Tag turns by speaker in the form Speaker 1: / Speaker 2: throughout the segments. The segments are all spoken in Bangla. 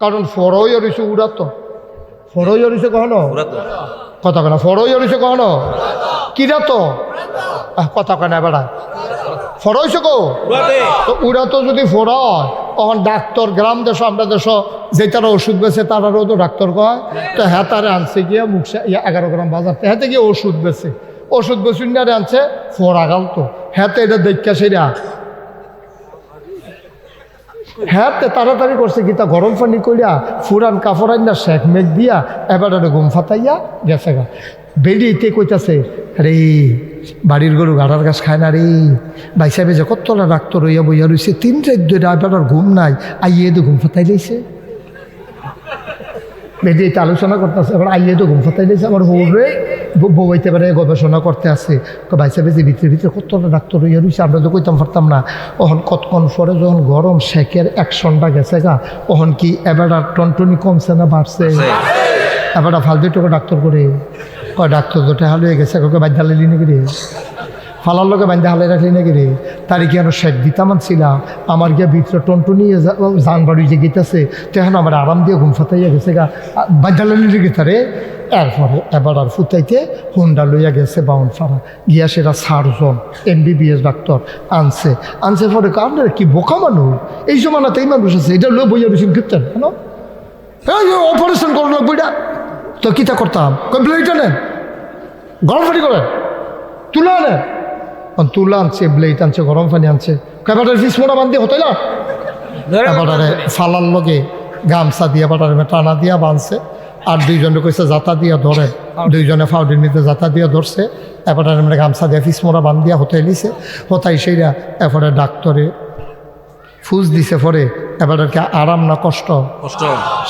Speaker 1: কারণ ফরই অরিছে উড়াতো। ফরই অরিছে কখনো? কথা কেনা ফরই অরিছে কখনো? কিরা তো আহ, কথা কেনা বেড়া। ফরইছে কো? তো ওরা তো যদি ফোরয় তখন ডাক্তার গ্রাম দেশ আমরা দেশ যে তারা ওষুধ বেছে তারারও তো ডাক্তার কয়। তো হ্যাঁ তারা আনছে গিয়া মুখ এগারো গ্রাম বাজার হ্যাঁ গিয়ে ওষুধ বেছে। ওষুধ বেসুন্ডারে আনছে ফোরা গাল তো হ্যাঁ তো এটা দেখা সেরা। হ্যাঁ তাড়াতাড়ি করছে কি তা গরম পানি কইরা ফুরান কাপড় না, শেখ মেঘ দিয়া, এবার ঘুম ফাতাইয়া গেছে গা। বেরিয়েতে কইতাছে, রে, বাড়ির গরু গাড়ার গাছ খায় না রে। ভাই সাহেব যে কতলা ডাক্তার হইয়া বইয়া রইছে, তিন রাত ধরে এবার ঘুম নাই। আইয়ে তো ঘুম ফাতাই লাইছে বেরিয়ে আলোচনা করতেছে, এবার আইয়ে তো ঘুম ফাতাই লাইছে আমার হৌরে বইতে পারে গবেষণা করতে আছে। ভাই সাহেব যে ভিতরে ভিতরে কতটা ডাক্তার হইয়া রয়েছে আমরা তো কইতাম পারতাম না। ওহন কতক্ষণ পরে যখন গরম শেখের অ্যাকশনটা গেছে গা ওহন কি এবার আর টনটনি কমছে না বাড়ছে? এবার ফালতু টাকা ডাক্তার করে। ডাক্তার তো টেহাল হয়ে গেছে কাউকে বাধ্য নিয়ে ফালার লোকে বান্ধে হালে রাখলি নাকি রে? তার কি আরও শেখ দিতাম ছিলাম আমার গিয়া ভিতরে টনটনি জান বাড়ি যে গেতেছে তখন আমার আরাম দিয়ে ঘুম ফাতাইয়া গেছে গা। বাধ্য হালি গেছে রে এরপরে এবার আর ফুটাইতে হুন্ডা লইয়া গেছে বাউন ফাড়া। গিয়া সেটা সার্জন এম বিবিএস ডাক্তার আনছে। আনছে পরে আপনার কি বোকা মানুষ? এই জমানাতে এই মানুষ আছে, এটা লই বইয়া বেশি গিফটেন কেন? অপারেশন করল বইটা, তো কিতা করতাম? কমপ্লেনটা নেন গরম করেন তুলা আনেন তুলা আনছে ব্লেড আনছে গরম পানি আনছে। কেবাটার ফিস মোটা বান্ধি হতো না এবারে ফালার লগে গামছা দিয়া বাটারে টানা দিয়া বাঁধছে আর দুইজনে কইছে জাতা দিয়া ধরে। দুইজনে ফাউডির নিতে জাতা দিয়া ধরছে। এবারে মানে গামছা দিয়া ফিস মোড়া বান্ধিয়া হতে লিছে হতাই সেইরা এবারে ডাক্তরে ফুস দিছে পরে এবার আর কি আরাম না কষ্ট?
Speaker 2: কষ্ট।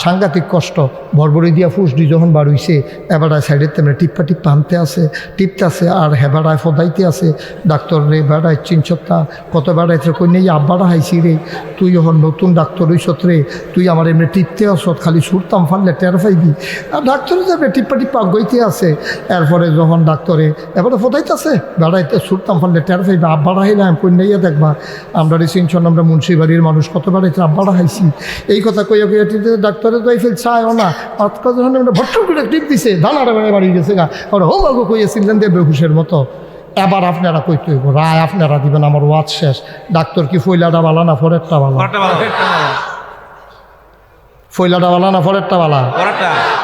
Speaker 1: সাংঘাতিক কষ্ট। বরবরি দিয়া ফুস দি যখন বার হইছে এবারায় সাইডের তেমনি টিপ্পা টিপ্পা আনতে আছে টিপতে আছে আর হেবাড়ায় ফদাইতে আছে। ডাক্তার রে বেড়ায় চিনছত্তা কত বেড়াইতে কই নেই আব্বারা হাইছি রে। তুই যখন নতুন ডাক্তার হইছত রে তুই আমার এমনি টিপতে আসত খালি সুরতাম ফানলে টের পাইবি। আর ডাক্তারে যাবে টিপ্পা টিপ্পা গইতে আছে এরপরে যখন ডাক্তারে এবারে ফদাইতে আছে বেড়াইতে সুরতাম ফানলে টের পাইবি আব্বারা হাইলাম কই নেইয়া দেখবা। আমরা রে চিনছন আমরা মুন্সিবাড়ির মানুষ কত বেড়াইতে আব্বারা হাইছি এই কথা কইয়া কইয়া টিপতে ডাক্তারের তো ফেল চায়ও না। আজকাল যখন আমরা করে টিপ দিছে ধানারা বেড়ে বাড়ি গেছে গা। আর হো বাবু কইয়াছিলেন দেবে বেহুশের মতো। এবার আপনারা কইতে হইব, রায় আপনারা দিবেন, আমার ওয়াজ শেষ। ডাক্তার কি ফইলাটা বালা না ফরেরটা বালা। ফইলাটা বালা না ফরেরটা বালা?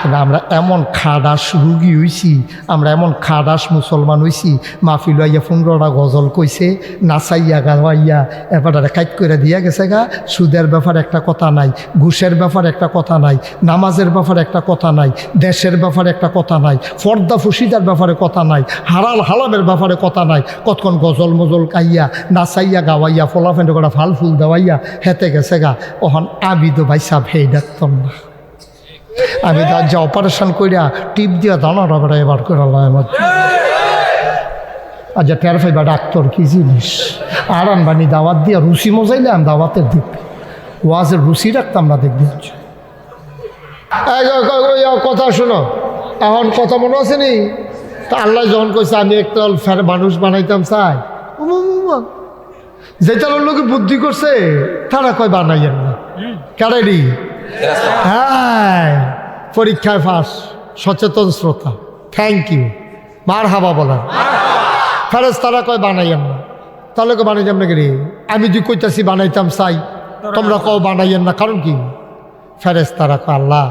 Speaker 1: কিন্তু আমরা এমন খাদাস রুগী হইছি আমরা এমন খাদাস মুসলমান হইছি মাফি লইয়া পনেরোটা গজল কইছে নাচাইয়া গাওয়াইয়া এবারে কাইট করে দিয়া গেছে গা সুদের ব্যাপার একটা কথা নাই ঘুষের ব্যাপার একটা কথা নাই নামাজের ব্যাপার একটা কথা নাই দেশের ব্যাপারে একটা কথা নাই ফর্দা ফুসিদার ব্যাপারে কথা নাই হারাল হালামের ব্যাপারে কথা নাই কতক্ষণ গজল মজল কাইয়া নাচাইয়া গাওয়াইয়া ফলা ফেন্ড করা ফাল ফুল দেওয়াইয়া হেতে গেছে গা। ওহন আবিদ ভাই সাহ হেই ডাক্তার না আমি তার যে অপারেশন করিয়া টিপ দিয়া দানা রবেটা এবার করে মধ্যে আর যে টের ফাইবা ডাক্তার কি জিনিস। আর আনবানি দাওয়াত দিয়া রুচি মজাইলাম দাওয়াতের দিক। ওয়াজের রুচি রাখতাম না দেখবি কথা শোনো। এখন কথা মনে আছে নি? তা আল্লাহ যখন কইছে, আমি একটা ফের মানুষ বানাইতাম চাই। যেটা লোকে বুদ্ধি করছে, তারা কয় বানাইয়েন না। কারাই হ্যাঁ পরীক্ষায় ফাঁস সচেতন শ্রোতা। থ্যাংক ইউ মার হাবা বলার। ফেরেস তারা কয় বানাইয়াম না তাহলে কয় বানাইতাম না রে? আমি যদি কইতাছি, বানাইতাম, চাই। তোমরা কও বানাইয়েন না কারণ কি? ফেরেস তারা কয়, আল্লাহ,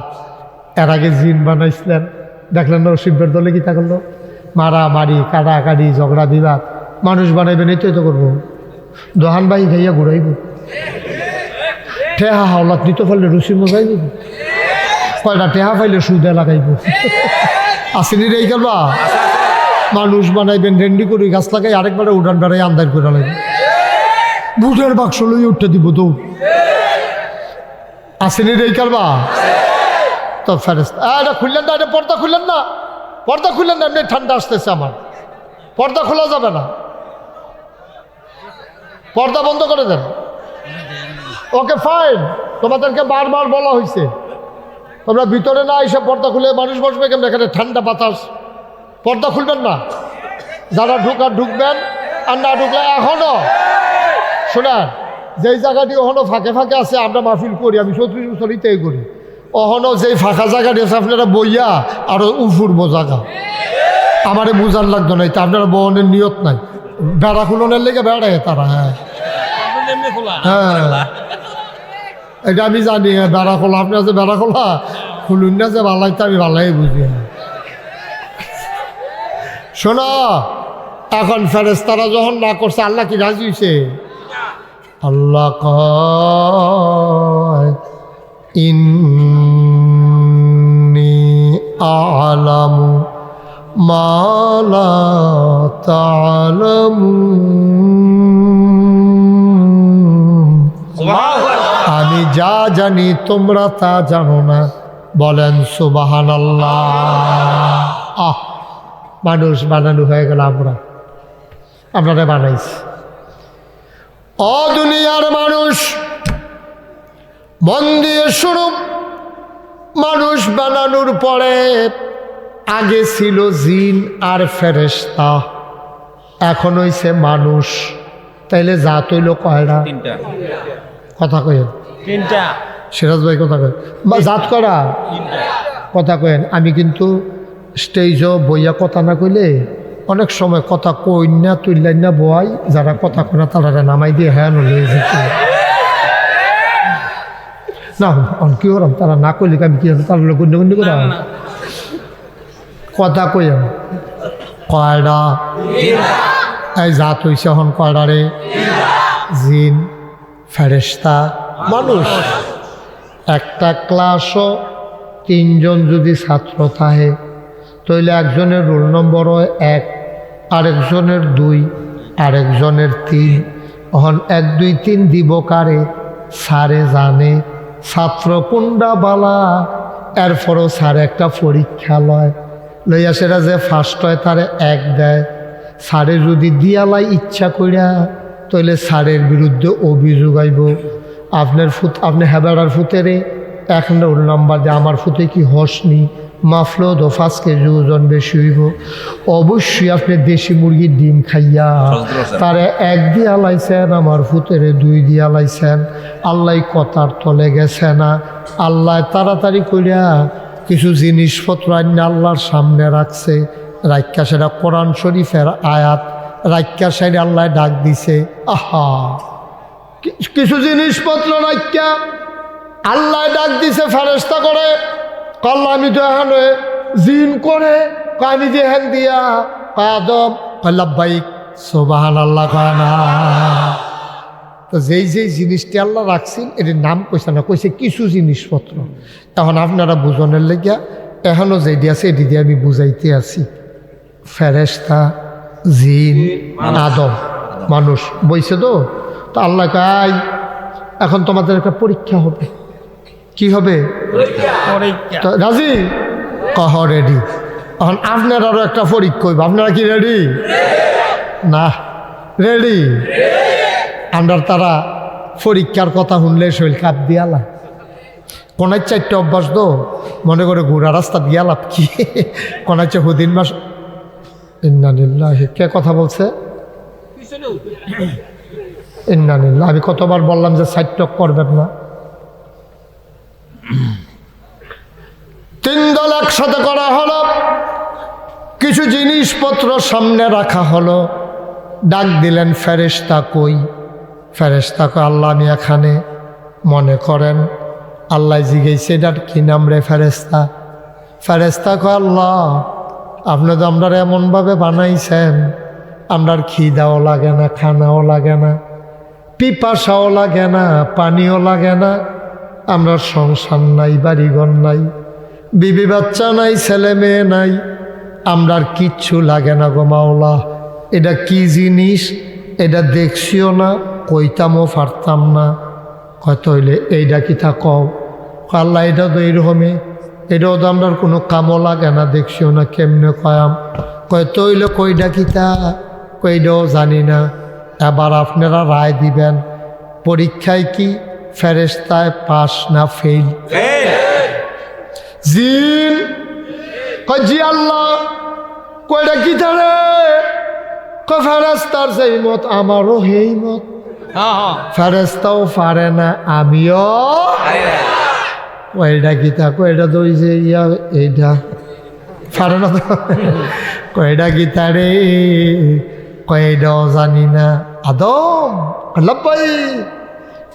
Speaker 1: এর আগে জিন বানাইছিলেন। দেখলেন না শিবের দলে কি তা করল? মারামারি, কাটাকাটি, ঝগড়া, বিবাদ। মানুষ বানাইবেন এটাই তো করব। দোহান বাই খাইয়া ঘুরাইব। ঠেহা হাওলাত নিতে পারলে রুচি মজাই দিব। কয়টা টেহা পাইলে সুদে লাগাইব। আসেনি রে গেলবা মানুষ বানাইবেন, রেন্ডি করে, গাছ লাগাই, আরেকবারে উড়ান বেড়াই আন্দার করে লাগবে বুটের বাক্স লই উঠতে দিব তো। আসেনি রে কালবা তো ফেরেস্তা এটা খুললেন না, এটা পর্দা খুললেন না। পর্দা খুললেন না, এমনি ঠান্ডা আসতেছে আমার। পর্দা খোলা যাবে না। পর্দা বন্ধ করে দেন। ওকে ফাইন তোমাদেরকে বারবার বলা হয়েছে তোমরা ভিতরে না এসে পর্দা খুলে মানুষ বসবে কেমন? এখানে ঠান্ডা বাতাস। পর্দা খুলবেন না। যারা ঢুকার ঢুকবেন আর না ঢুকলে এখনও। শোনেন যেই জায়গাটি এখনও ফাঁকে ফাঁকে আছে আমরা মাহফিল করি আমি চৌত্রিশ বছর ইতেই করি। অহনো যেই ফাঁকা জায়গাটি দিয়েছে আপনারা বইয়া আরও উফুরব জায়গা। আমারে বুঝার লাগতো না আপনারা বহনের নিয়ত নাই। বেড়া খুলনের লেগে বেড়ায় তারা হ্যাঁ। হ্যাঁ। এটা আমি জানি হ্যাঁ বেড়া খোলা। আপনি আছে বেড়া খোলা? খুলুন না যে ভালাই তো আমি ভালাই বুঝি। শোনো, এখন ফেরেস্তারা যখন না করছে, আল্লাহ কি রাজি হয়েছে আল্লাহ ইন্নি আলামু মালা তালামু আমি যা জানি তোমরা তা জানো না। বলেন সুবাহান আহ মানুষ বানানো হয়ে গেল আমরা। আপনারা বানাইছি। অদুনিয়ার মানুষ মন দিয়ে শুরু মানুষ বানানোর পরে আগে ছিল জিন আর ফেরেস্তা এখন হইছে মানুষ। তাইলে জাত হইল কয়টা
Speaker 2: তিনটা।
Speaker 1: কথা কয়েন
Speaker 2: তিনটা।
Speaker 1: সিরাজ ভাই কথা কয়েন বা জাত করা। কথা কয়েন আমি কিন্তু স্টেজও বইয়া কথা না কইলে অনেক সময় কথা কই না তুললেন না বয় যারা কথা কয় না তারা নামাই দিয়ে হ্যাঁ নলে যেতে না অন কি হলাম তারা না কইলে আমি কি হবে? তার লোক গুন্ডে গুন্ডে করে কথা কইন কয়ডা? এই জাত হইছে এখন কয়ডা রে? জিন। ফেরেস্তা মানুষ। একটা ক্লাসও তিনজন যদি ছাত্র থাকে তাহলে একজনের রোল নম্বর হয় এক, আরেকজনের দুই, আরেকজনের তিন। এখন এক, দুই, তিন দিব কারে? সারে জানে, ছাত্র কুন্ডা বালা? এরপরও স্যার একটা পরীক্ষা লয়। লইয়া সেটা যে ফার্স্ট হয়, তারে এক দেয়। স্যারে যদি দিয়ালাই ইচ্ছা কইরা তাহলে স্যারের বিরুদ্ধে অভিযোগ আইব। আপনার ফুত আপনি হেবেড়ার ফুতেরে এক রোল নাম্বার দিয়ে আমার ফুতে কি হসনি মাফলো দো পাঁচ কেজি ওজন বেশি হইব। অবশ্যই আপনি দেশি মুরগির ডিম খাইয়া তারে এক দিয়া লাইছেন আমার ফুতেরে দুই দিয়া লাইছেন। আল্লাহ কথার তলে গেছে না। আল্লাহ তাড়াতাড়ি করিয়া কিছু জিনিসপত্র আন্য আল্লাহর সামনে রাখছে। রাইকা সেটা কোরআন শরীফের আয়াত। রাইকা সাইডে আল্লাহ ডাক দিছে, আহা। কিছু জিনিসপত্র রাইকা আল্লাহ ডাক দিছে ফেরেস্তা করে। কল্লা আমি তো এখানে জিন করে। আমি যে হ্যান দিয়া। কাদম কল্লাবাইক সোবাহান আল্লাহ কয়, না। তো যেই যেই জিনিসটি আল্লাহ রাখছেন, এটির নাম কইছে না, কইছে কিছু জিনিসপত্র। এখন আপনারা বুঝনের লেগিয়া এখনও যেটি আছে, এটি দিয়ে আমি বুঝাইতে আছি। ফেরেস্তা জিন আদম মানুষ। বইছে তো? তো আল্লাহ কাই এখন তোমাদের একটা পরীক্ষা হবে। কি হবে? রাজি? কহ রেডি। এখন আপনারারও একটা পরীক্ষা হইব। আপনারা কি রেডি? না। রেডি? আমরা তারা পরীক্ষার কথা শুনলে শৈল কাপ দিয়ালা কোনার চারটে অভ্যাস তো? মনে করে ঘোরা রাস্তা দিয়ালাপ কি? কোনার চে হুদিন মাস ইন্নানিল্লাহ কে কথা বলছে? ইন্নানিল্লাহ আমি কতবার বললাম যে সাইটক করবেন না। তিন দল একসাথে করা হলো। কিছু জিনিসপত্র সামনে রাখা হলো। ডাক দিলেন ফেরেস্তা কই? ফেরেস্তা কই? আল্লাহ আমি এখানে। মনে করেন? আল্লাহ জিগেছে এটার কি নাম রে ফেরেস্তা ফেরেস্তা কয় আল্লাহ। আপনি তো আমরা এমনভাবে বানাইছেন। আমরার খিদাও লাগে না, খানাও লাগে না, পিপাসাও লাগে না, পানিও লাগে না। আমরা সংসার নাই, বাড়িঘর নাই, বিবি বাচ্চা নাই, ছেলে মেয়ে নাই। আমরার কিচ্ছু লাগে না গো মাওলা। এটা কি জিনিস? এটা দেখছিও না, কইতামও পারতাম না। কত হইলে এইটা কি তা কও আল্লাহ এটা তো এইরকমই। এটাও তো আমরার কোনো কামও লাগে না দেখছিও না কেমনে কয়াম। কয় তৈলে কইটা কিতা? কইটাও জানি না। এবার আপনারা রায় দিবেন পরীক্ষায় কি ফেরেস্তায় পাস না ফেল জিন জি আল্লাহ কইটা কি কয় ফেরেস্তার সেই মত আমারও সেই মত
Speaker 2: হ্যাঁ হ্যাঁ।
Speaker 1: ফেরেস্তাও পারে না আমিও কয়টা গীতা কয়টা দই যে ইয়া, এইটা। পারে না তো? কয়টা গীতা রে? কয়টাও জানি না? আদম? লব্বাই।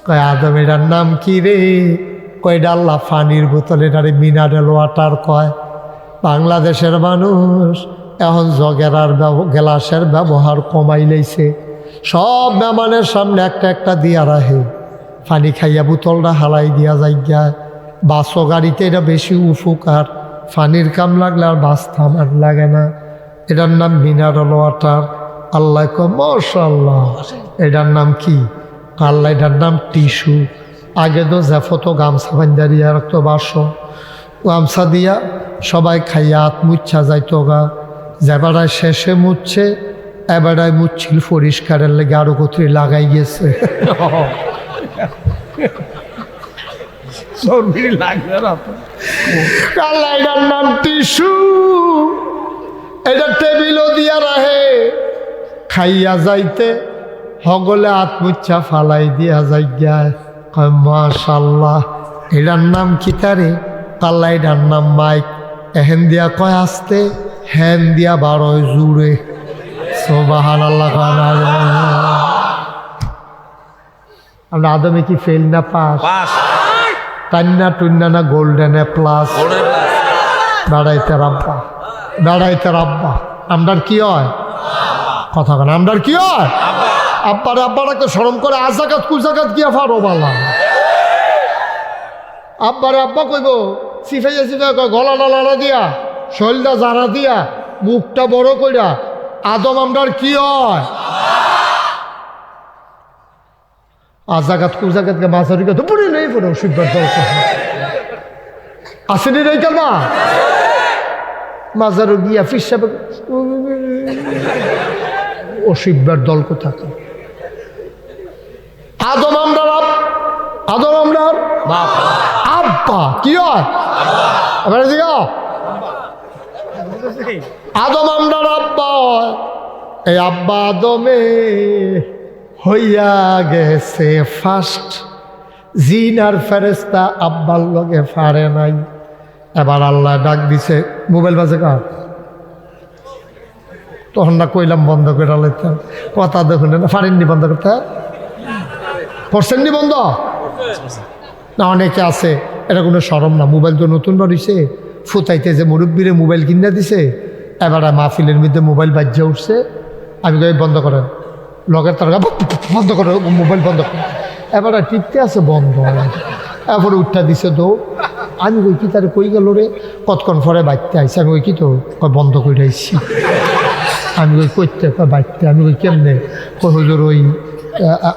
Speaker 1: কয় আদম, এটার নাম কি রে? কয়টা আল্লাহ ফানির বোতল এটারে মিনারেল ওয়াটার কয়। বাংলাদেশের মানুষ এখন জগেরার গ্লাসের ব্যবহার কমাই লাইছে। সব মেহমানের সামনে একটা একটা দিয়া রাখে। পানি খাইয়া বোতলটা হালাই দিয়া যাইয়া বাসও গাড়িতে এটা বেশি উপকার। পানির কাম লাগলে আর বাস থামার লাগে না। এটার নাম মিনারেল ওয়াটার। আল্লাহ মশাল্লাহ এটার নাম কি? আল্লাহ এটার নাম টিস্যু। আগে তো জ্যাফত গামছা বান্ধা দিয়া রাখতো বাস গামছা দিয়া সবাই খাইয়া হাত মুচ্ছা যাইতো গা। যেবারায় শেষে মুচ্ছে, এবারায় মুচ্ছিল পরিষ্কারের লেগে আরও কোথায় লাগাই গেছে।
Speaker 2: চর্বি লাগবে
Speaker 1: আল্লাহ এটার নাম টিস্যু এটা টেবিলও দিয়া রাহে খাইয়া যাইতে হগলে আত্মুচ্ছা ফালাই দিয়া যাইয়া কয় মাশাল্লাহ এটার নাম কি তারে? কাল্লা এটার নাম মাইক। এহেন দিয়া কয় আসতে? হ্যান দিয়া বারোয় জুড়ে। সোবাহান আল্লাহ আমরা আদমে কি ফেল না পাস?
Speaker 2: পাস।
Speaker 1: টান্না টুন্না না গোল্ডেন এ প্লাস বেড়াইতে রাব্বা বেড়াইতে রাব্বা আমরার কি হয় কথা কেন আমরার কি হয় আব্বার আব্বারাকে সরম করে আজাকাত কুজাকাত গিয়া ফারো বালা আব্বার আব্বা কইব সিফাইয়া সিফাই কয় গলা লালা দিয়া শরীরটা জানা দিয়া মুখটা বড় কইরা আদম আমরার কি হয় আজাগাত কুজাগাতকে মাঝারি কথা পুরি নেই পুরো শিববার দল আসেনি নেই কালমা মাজারও গিয়া ফিসাবে ও শিববার দল কোথা আদম আমরার আব- আদম আমরার?
Speaker 2: বাপ
Speaker 1: আব্বা, কি হয়? এবারে দিগা আদম আমরার আব্বা এই আব্বা আদমে হইয়া গেছে ফার্স্ট জিন আর ফেরেস্তা আব্বার লগে ফারে নাই। এবার আল্লাহ ডাক দিছে, মোবাইল বাজে কার? তখন না কইলাম, বন্ধ করে লাইতাম কথা দেখুন, না ফারেননি বন্ধ করতে? করছেননি বন্ধ? না, অনেকে আছে, এটা কোনো সরম না। মোবাইল তো নতুন বাড়িছে। ফুতাইতে যে মুরব্বীরে মোবাইল কিনে দিছে, এবার মাহফিলের মধ্যে মোবাইল বাজ্যে উঠছে। আমি বন্ধ করেন। লগের তার বন্ধ করে, মোবাইল বন্ধ করে। এবার টিপতে আছে বন্ধ এরপরে উঠটা দিছে তো। আমি ওই কি তার কই গেল রে? কতক্ষণ পরে বাইতে আইসি আমি ওই কি তো বন্ধ করে আইসি আমি ওই করতে বাইতে আমি ওই কেমনে? কই, হুজুর, ওই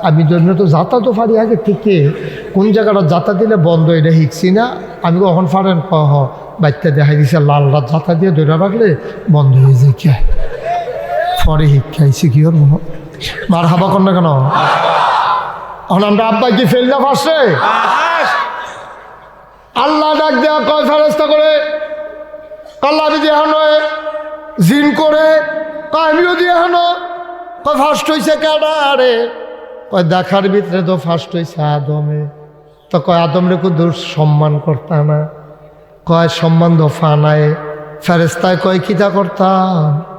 Speaker 1: আমি জন্য তো যাতা তো পারি আগে থেকে। কোন জায়গাটা যাতা দিলে বন্ধ, এটা শিখছি না। আমি কখন পারেন ক, হ। বাইতে দেখাই দিছে, লাল রাত যাতা দিয়ে ধরে রাখলে বন্ধ হয়ে যায় কে? পরে শিক্ষাইছি কি ওর মার হাবা কর না কেন? এখন আমরা আব্বা কি ফেললা ফার্স্টে আল্লাহ ডাক দেওয়া কয় ফেরস্তা করে। আল্লাহ যদি এখন জিন করে। কয় আমিও দিয়ে এখন কয় ফার্স্ট হয়েছে কেডা রে? কয় দেখার ভিতরে তো ফার্স্ট হয়েছে আদমে। তো কয় আদম রে দূর সম্মান করতা না। কয় সম্মান তো নাই। ফেরেস্তায় কয় কিতা করতাম?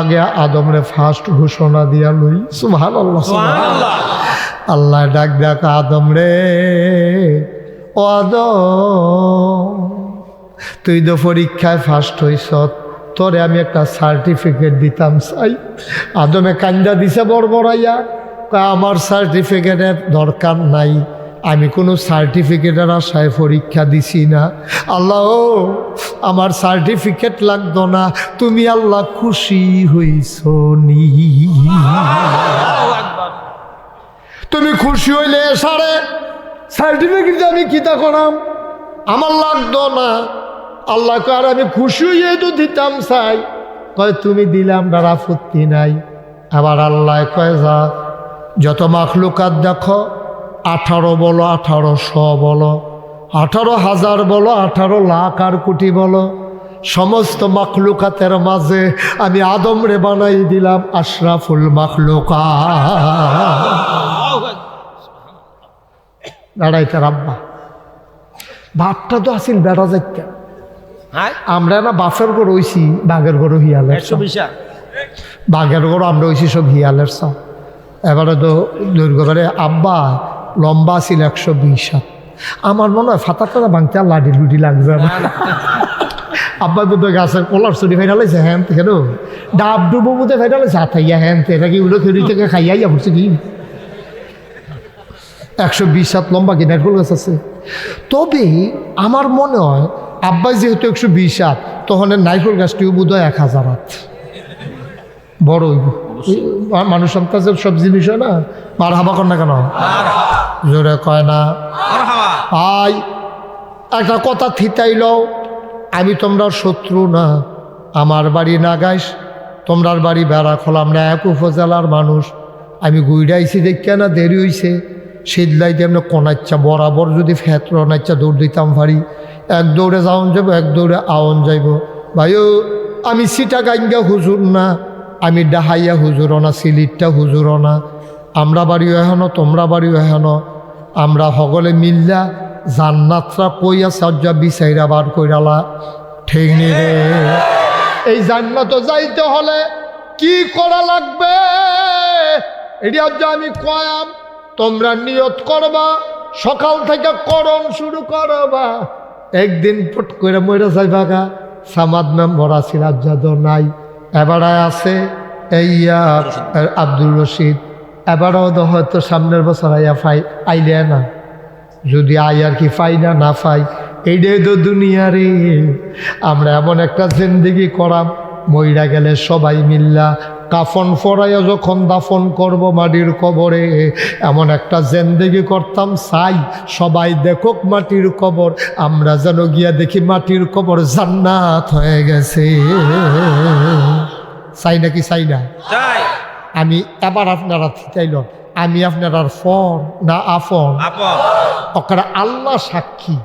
Speaker 1: আগে আদম রে ফার্স্ট ঘোষণা দিয়া লই। সুভান আল্লাহ আল্লাহ ডাক ডাক আদম রে ও আদম, তুই তো পরীক্ষায় ফার্স্ট হইস তোরে আমি একটা সার্টিফিকেট দিতাম চাই আদমে কান্দা দিছে বড় বড়াইয়া আমার সার্টিফিকেটের দরকার নাই। আমি কোনো সার্টিফিকেটের আশায় পরীক্ষা দিছি না। আল্লাহ, আমার সার্টিফিকেট লাগতো না। তুমি আল্লাহ খুশি হইছ নি। তুমি খুশি হইলে সারে সার্টিফিকেট আমি কিতা করাম? আমার লাগতো না। আল্লাহ আর আমি খুশি হইয়ে তো দিতাম চাই। কয়, তুমি দিলাম আপত্তি নাই। আবার আল্লাহ কয়, যা, যত মাখলুকাত দেখো আঠারো বলো আঠারোশো বলো আঠারো হাজার বলো আঠারো লাখ আর কোটি বলো। সমস্ত মাখলুকাতের মাঝে আমি আদম রে বানাই দিলাম আশরাফুল মাখলুকা দাঁড়াইতে রাব্বা। বাপটা তো আসিল বেড়া যাইতা। আমরা না বাফের গড় হইছি বাঘের গড় হিয়ালের বাঘের গড় আমরা হইছি সব হিয়ালের সা এবারে তো দুর্গবারে আব্বা লম্বা ছিল একশো বিশ হাত। আমার মনে হয় ফাতাটা ভাঙতে আর লাডি লুডি লাগবে না আব্বা বুদ্ধ গাছের কলার চুরি ফেরালাইছে হ্যান থেকে ডাব ডুবো বুধে ফেরালাইছে হাতাইয়া হ্যান থেকে কি উলো খেলি থেকে খাইয়াইয়া পড়ছে কি? একশো বিশ হাত লম্বা কি নারকল গাছ আছে। তবে আমার মনে হয় আব্বাই যেহেতু একশো বিশ হাত তখন নারকল গাছটিও বোধ হয় এক হাজার হাত। বড় মানুষ সব জিনিস হয় না? মার হাবা কর না কেন? জোরে কয় না? আই একটা কথা থিতাইল আমি তোমরা শত্রু না আমার বাড়ি নাগাইস তোমরার বাড়ি বেড়া খোলাম না এক উপজেলার মানুষ। আমি গুইডাইছি দেখে না দেরি হইছে। শীতলাই দিয়ে আমরা কনাচ্ছা বরাবর যদি নাচ্ছা দৌড় দিতাম পারি এক দৌড়ে যাওন যাব এক দৌড়ে আওন যাইব। ভাইও আমি সিটা গাইঙ্গা হুজুর না আমি ডাহাইয়া হুজুর না সিলিটটা হুজুর না। আমরা বাড়িও এখনও তোমরা বাড়িও এখনও আমরা সকলে মিল্লা জান্নাতরা কইয়া সজ্জা বিচাইরা বার কইরালা, ঠিক রে? এই জান্নাত যাইতে হলে কি করা লাগবে? এটি আজ আমি কয়াম, তোমরা নিয়ত করবা, সকাল থেকে করণ শুরু করবা। একদিন পট করে মরে যাইবা গা, সামাদ মেম্বর আছিল আজাদ নাই। এবারে আছে এইয়া আব্দুল রশিদ। এবারও তো হয়তো সামনের বছর আইয়া ফাই আইলে না। যদি আই আর কি পাই না না পাই এইটাই তো দুনিয়া রে। আমরা এমন একটা জিন্দিগি করাম, মইরা গেলে সবাই মিল্লা। কাফন ফরাইয়া যখন দাফন করব মাটির কবরে, এমন একটা জেন্দেগি করতাম চাই সবাই দেখুক মাটির কবর। আমরা যেন গিয়া দেখি মাটির কবর জান্নাত হয়ে গেছে। চাই নাকি চাই না? আমি এবার আপনারা চাইল আমি আপনার ফর না আফন ওখানে আল্লাহ সাক্ষী।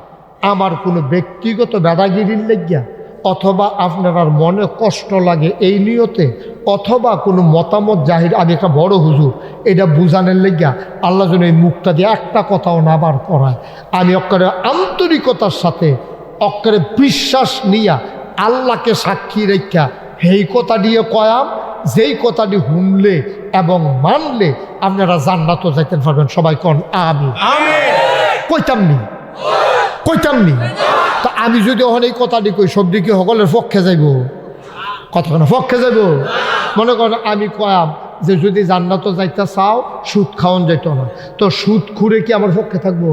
Speaker 1: আমার কোনো ব্যক্তিগত দাদাগিরির লেগিয়া অথবা আপনার মনে কষ্ট লাগে এই নিয়তে অথবা কোনো মতামত জাহির আমি একটা বড় হুজুর এটা বুঝানোর লেগিয়া আল্লাহ যেন এই মুখটা দিয়ে একটা কথাও না বার করায়। আমি অক্ষরে আন্তরিকতার সাথে অক্ষরে বিশ্বাস নিয়া আল্লাহকে সাক্ষী রেখা সেই কথা দিয়ে কয়াম যেই কথাটি শুনলে এবং মানলে আপনারা জান্নাতও যাইতে পারবেন। সবাই কন আমি
Speaker 2: কইতামনি
Speaker 1: কইতাম তো কইতাম নি? তা আমি যদি ওখানে এই কথাটি কই সবদিকে সকলের পক্ষে যাইব? কতক্ষণ পক্ষে যাইব? মনে করেন আমি কয়াম যে যদি জান্নাত যাইতে চাও, সুদ খাওয়ান যাইত না তো সুদ খুঁড়ে কি আমার পক্ষে থাকব?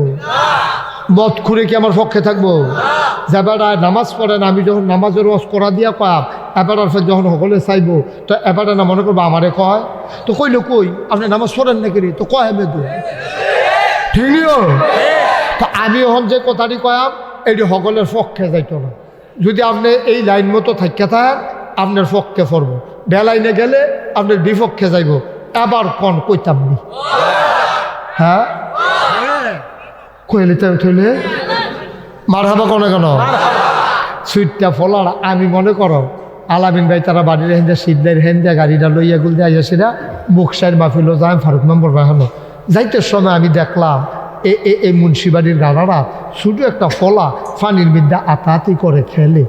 Speaker 1: মদ খুঁড়ে কি আমার পক্ষে থাকব? যেবারা নামাজ পড়েন আমি যখন নামাজের রস করা দিয়া পাব এবার যখন সকলে চাইব, তো এবারে না মনে করব আমারে কয়? তো কইলে কই? আপনি নামাজ পড়েন নাকি রে? তো কয় আমি তো তো আমি এখন যে কথাটি কয়াম, এটি সকলের পক্ষে যাইত না যদি আপনি এই লাইন মতো থাকিয়া থাকেন আপনার পক্ষে পড়ব। বেলাইনে গেলে আপনার বিপক্ষে যাইব। এবার কন কইতাম নি? হ্যাঁ? কইলে তো থইলে। মার হাবা কনে কেন? সুইটটা ফলার, আমি মনে করো, আলামিন ভাই তারা বাড়ির হেন্দে সিদ্ধাই হেন্দে গাড়িটা লইয়া গুল দিয়ে আইয়াছিরা মুখসাইর মাহফিল যায়, ফারুক নম্বর বাহানো যাইতে সময় আমি দেখলাম এ এ মুন্সিবাড়ির গাড়ারা শুধু একটা ফলা ফানির বিদ্যা আতাতি করে খেলে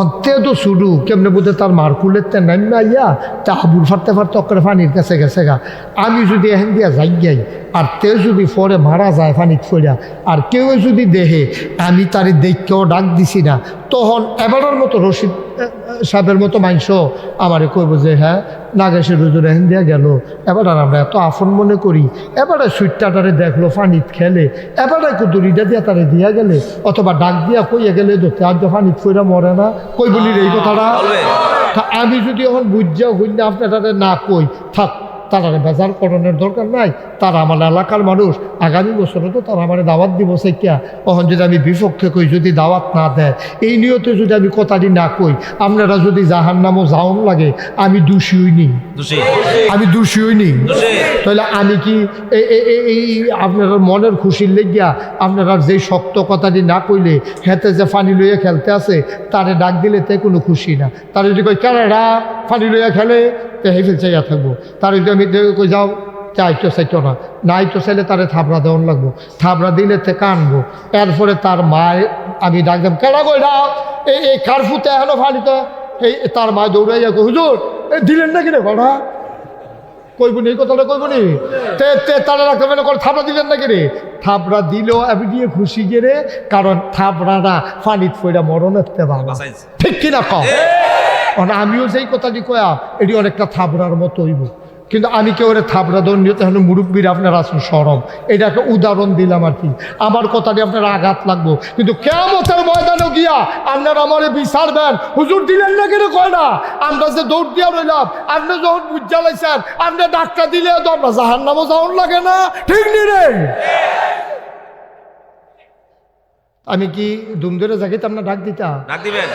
Speaker 1: অন্তে তো শুধু কেমনে বুঝে তার মারকুলের তে নাইমা ইয়া, তা হাবুর ফাটতে ফাটতে অক্করে ফানির কাছে গেছে গা। আমি যদি এহেন দিয়া যাই যাই আর তে যদি পরে মারা যায় ফানিত ফইরা, আর কেউ যদি দেহে আমি তারে দেখকেও ডাক দিছি না তখন এবারের মতো রশিদ সাহেবের মতো মাংস আমারে কইব যে হ্যাঁ নাগেশের রুজুর এহেন দিয়া গেল। এবার আর আমরা এত আফন মনে করি। এবারে সুইটটা তারে দেখল ফানিত খেলে। এবারে কুদুরিটা দিয়া তারে দিয়া গেলে। অথবা ডাক দিয়া কইয়া গেলে ধরতে আর ফানিত কইরা মরে না? কই বলি রে এই কথাটা? আমি যদি এখন বুঝ যাও না আপনার না কই। থাক। তারা বেজার করণের দরকার নাই। তারা আমার এলাকার মানুষ। আগামী বছরে তো তারা আমার দাওয়াত দিব সেকিয়া। তখন যদি আমি বিপক্ষে কই যদি দাওয়াত না দেয় এই নিয়তে যদি আমি কথাটি না কই আপনারা যদি জাহান নামও যাওন লাগে আমি দোষী হইনি। আমি দোষী হইনি। তাহলে আমি কি এই আপনার মনের খুশির লেগিয়া আপনারা যেই শক্ত কথাটি না কইলে হেতে যে ফানি লইয়া খেলতে আছে তারে ডাক দিলে তে কোনো খুশি না। তারা যদি কই কেনাডা ফানি লইয়া খেলে তে হেফেল চাইয়া থাকব। তার যদি আমি যাও চাইতো চাইতো না। নাই তো চাইলে তারে থাবড়া দেওয়ান লাগবো। থাবড়া দিলে তে কানবো। এরপরে তার মায় আমি ডাকতাম কেনা কই ডাক এই এই কারফুতে এখনও ফানিতে এই তার মায় দৌড়াইয়া কই হুজুর দিলেন নাকি রে কটা কইবনি এই কথাটা কইবনি তে তে তারা রাখতে করে থাবড়া দিলেন নাকি রে? থাবড়া দিলেও আমি দিয়ে খুশি গেরে কারণ থাবড়াটা ফানিত ফইরা মরণের তে বাবা। ঠিক কিনা কম কারণ আমিও যেই কথাটি কয়া, এটি অনেকটা থাবড়ার মতো হইব। কিন্তু আমি কেউ ওরে থাবড়া দন নিয়ে তাহলে মুরব্বীর আপনার আসুন সরব। এটা একটা উদাহরণ দিলাম আর কি। আমার কথাটি আপনার আঘাত লাগবো। কিন্তু কেমতের ময়দানে গিয়া আপনার আমারে বিচারবেন হুজুর দিলেন না কেন কয় না? আমরা যে দৌড় দিয়া রইলাম, আপনি যখন বুঝালাইছেন আপনি ডাক্তার দিলে তো আমরা জাহান নামও যাওয়ার লাগে না। ঠিক নি রে? আমি কি দুম ধরে জাগিতাম না? ডাক দিতাম
Speaker 3: ডাক দিবেন?